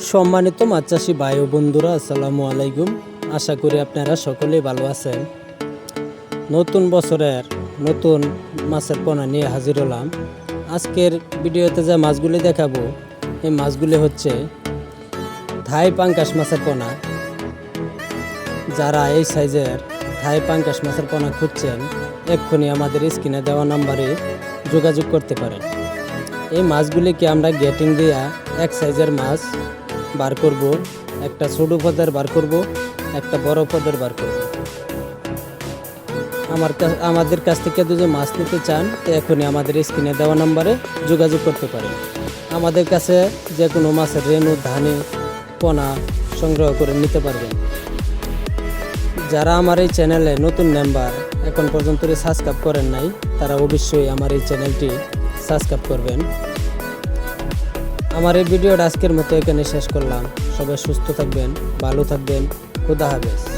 সম্মানিত মাছ চাষি ভাই ও বন্ধুরা, আসসালামু আলাইকুম। আশা করি আপনারা সকলেই ভালো আছেন। নতুন বছরের নতুন মাছের পোনা নিয়ে হাজির হলাম। আজকের ভিডিওতে যে মাছগুলি দেখাবো, এই মাছগুলি হচ্ছে থাই পাঙ্কাশ মাছের পোনা। যারা এই সাইজের থাই পাঙ্কাশ মাছের পোনা খুঁজছেন, এক্ষুনি আমাদের স্ক্রিনে দেওয়া নাম্বারে যোগাযোগ করতে পারেন। এই মাছগুলিকে আমরা গেটিং দিয়া এক সাইজের মাছ বার করব, একটা ছোট পদের বার করব, একটা বড় পদের বার করব। আমার কাছ আমাদের কাছ থেকে যদি মাছ নিতে চান এখনই আমাদের স্ক্রিনে দেওয়া নাম্বারে যোগাযোগ করতে পারেন। আমাদের কাছে যে কোনো মাছের রেণু ধানে, পোনা সংগ্রহ করে নিতে পারবেন। যারা আমার এই চ্যানেলে নতুন মেম্বার এখন পর্যন্ত সাবস্ক্রাইব করেন নাই, তারা অবশ্যই আমার এই চ্যানেলটি সাবস্ক্রাইব করবেন। আমার এই ভিডিওটা আজকের মতো এখানে শেষ করলাম। সবাই সুস্থ থাকবেন, ভালো থাকবেন। খুদা হাফেজ।